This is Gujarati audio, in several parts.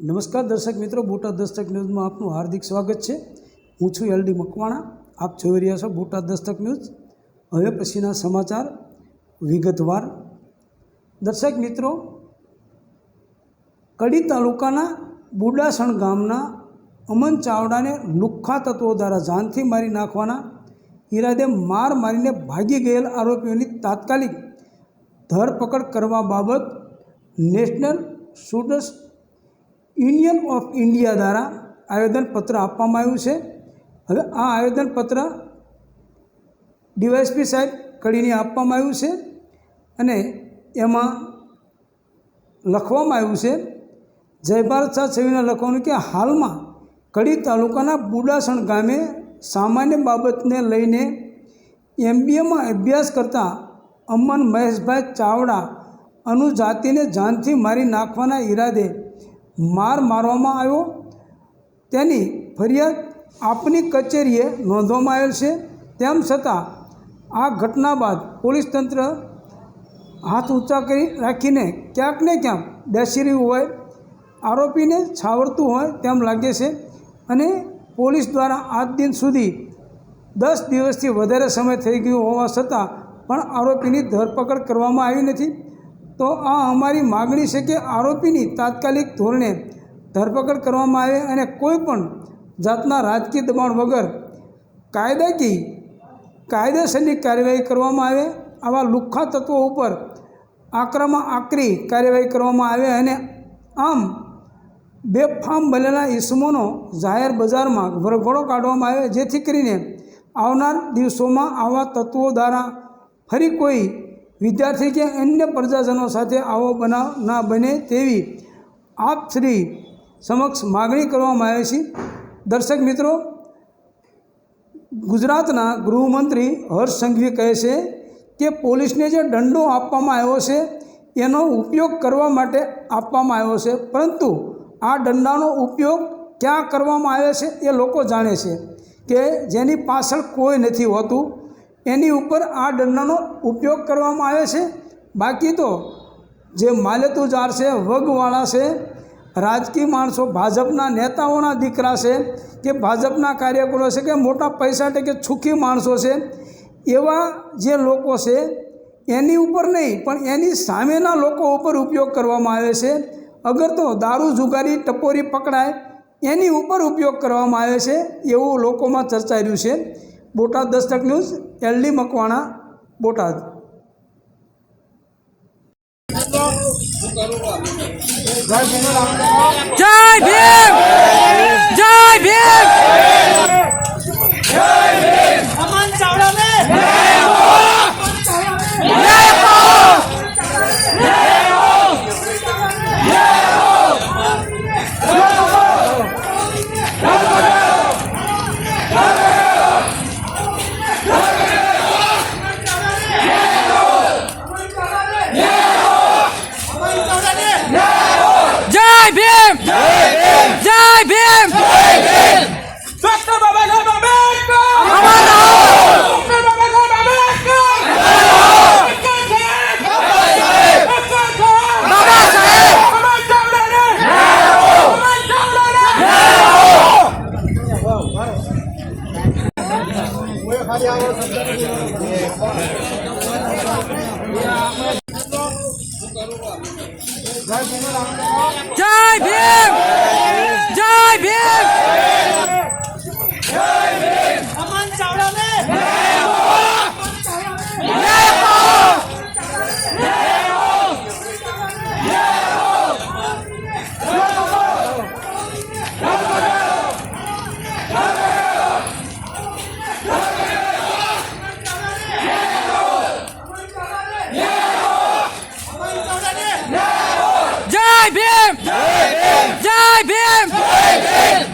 નમસ્કાર દર્શક મિત્રો, બોટાદ દસ્તક ન્યૂઝમાં આપનું હાર્દિક સ્વાગત છે. હું છું એલડી મકવાણા. આપ જોઈ રહ્યા છો બોટાદ દસ્તક ન્યૂઝ. હવે પછીના સમાચાર વિગતવાર. દર્શક મિત્રો, કડી તાલુકાના બુડાસણ ગામના અમન ચાવડાને લુખ્ખા તત્વો દ્વારા જાનથી મારી નાખવાના ઈરાદે માર મારીને ભાગી ગયેલ આરોપીઓની તાત્કાલિક ધરપકડ કરવા બાબત national students union of India દ્વારા આવેદનપત્ર આપવામાં આવ્યું છે. હવે આ આવેદનપત્ર ડીવાયસપી સાહેબ કડીને આપવામાં આવ્યું છે અને એમાં લખવામાં આવ્યું છે, જય ભારત સાહ છવીને લખવાનું કે હાલમાં કડી તાલુકાના બુડાસણ ગામે સામાન્ય બાબતને લઈને એમબીએમાં અભ્યાસ કરતા અમન મહેશભાઈ ચાવડા અનુજાતિને જાનથી મારી નાખવાના ઈરાદે માર મારવામાં આવ્યો. તેની ફરિયાદ આપની કચેરીએ નોંધવામાં આવેલ છે. તેમ છતાં આ ઘટના બાદ પોલીસ તંત્ર હાથ ઊંચા કરી રાખીને ક્યાંક ને ક્યાંક બેસી રહ્યું હોય, આરોપીને છાવરતું હોય તેમ લાગે છે અને પોલીસ દ્વારા આજ દિન સુધી દસ દિવસથી વધારે સમય થઈ ગયો હોવા છતાં પણ આરોપીની ધરપકડ કરવામાં આવી નથી. તો આ અમારી માગણી છે કે આરોપીની તાત્કાલિક ધોરણે ધરપકડ કરવામાં આવે અને કોઈ પણ જાતના રાજકીય દબાણ વગર કાયદાકીય, કાયદેસરની કાર્યવાહી કરવામાં આવે, આવા લુખ્ખા તત્વો ઉપર આકરામાં, આકરી કાર્યવાહી કરવામાં આવે અને આમ બેફામ બનેલા ઇસમોનો જાહેર બજારમાં વરઘોડો કાઢવામાં આવે, જેથી કરીને આવનાર દિવસોમાં આવા તત્વો દ્વારા ફરી કોઈ વિદ્યાર્થી કે અન્ય પ્રજાજનો સાથે આવો બનાવ ના બને તેવી આપ શ્રી સમક્ષ માગણી કરવામાં આવે છે. દર્શક મિત્રો, ગુજરાતના ગૃહમંત્રી હર્ષ સંઘવી કહે છે કે પોલીસને જે દંડો આપવામાં આવ્યો છે, એનો ઉપયોગ કરવા માટે આપવામાં આવ્યો છે. પરંતુ આ દંડાનો ઉપયોગ ક્યાં કરવામાં આવે છે એ લોકો જાણે છે કે જેની પાછળ કોઈ નથી હોતું. એની ઉપર આ દંડાનો ઉપયોગ કરવામાં આવે છે. બાકી તો જે માલેતુજાર છે, વગવાળા છે, રાજકીય માણસો, ભાજપના નેતાઓના દીકરા છે, કે ભાજપના કાર્યકરો છે, કે મોટા પૈસા કે છુખી માણસો છે, એવા જે લોકો છે, એની ઉપર નહીં, પણ એની સામેના લોકો ઉપર ઉપયોગ કરવામાં આવે છે. અગર તો દારૂ, જુગારી, ટપોરી પકડાય, એની ઉપર ઉપયોગ કરવામાં આવે છે, એવું લોકોમાં ચર્ચાઈ રહ્યું છે. Botad Dastak news LD Makwana Botad. જય ભીમ! જય ભીમ! જય ચાવડાને জয় ভীম জয় Bhim! Jai Bhim! Jai Bhim! Aman Chawla mein! Jai ho! Jai ho! Jai ho! Jai ho! Jai ho! Jai Bhim! Jai Bhim! vem vem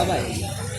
ચાવડાને સમાજ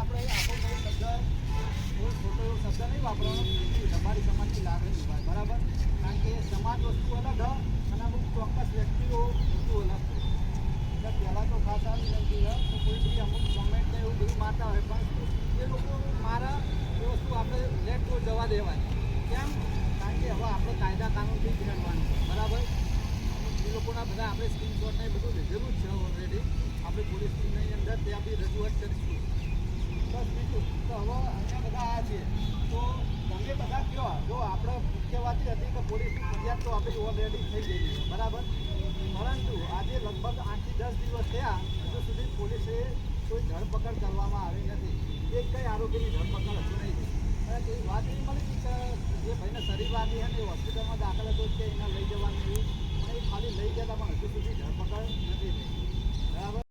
આપણે આપણો કોઈ શબ્દ કોઈ ખોટો એવો શબ્દ નહીં વાપરવાનો. તમારી સમાજની લાગણી નિભાય બરાબર? કારણ કે સમાજ વસ્તુ અલગ અને અમુક ચોક્કસ વ્યક્તિઓ વસ્તુ અલગ એટલે પહેલાં તો ખાસ આવી નથી તો કોઈ બી અમુક કોમેન્ટ એવું બધું મારતા હોય. પણ એ લોકો મારા એ વસ્તુ આપણે લેટ ગો જવા દેવાની કેમ? કારણ કે હવે આપણે કાયદા કાનૂનથી જ રહેવાનું છે. બરાબર? એ લોકોના બધા આપણે સ્ક્રીનશોટ ને બધું લીધેલું જ છે ઓલરેડી આપણે પોલીસ સ્ટેશનની અંદર ત્યાં બી રજૂઆત કરીશું. બસ બીજું, તો હવે અહીંયા બધા આ છે. તો તમે બધા કહો, જો આપણે મુખ્ય વાત હતી કે પોલીસની ફરિયાદ તો આપણી ઓલરેડી થઈ ગઈ બરાબર? પરંતુ આજે લગભગ આઠથી દસ દિવસ થયા, હજુ સુધી પોલીસે કોઈ ધરપકડ કરવામાં આવી નથી. એક કંઈ આરોપીની ધરપકડ હજુ નહીં અને કોઈ વાત નહીં મળી કે જે ભાઈને શરીર વાગી અને હોસ્પિટલમાં દાખલ હતો કે એને લઈ જવાની પણ એ ખાલી લઈ ગયા પણ હજુ સુધી ધરપકડ નથી થઈ. બરાબર?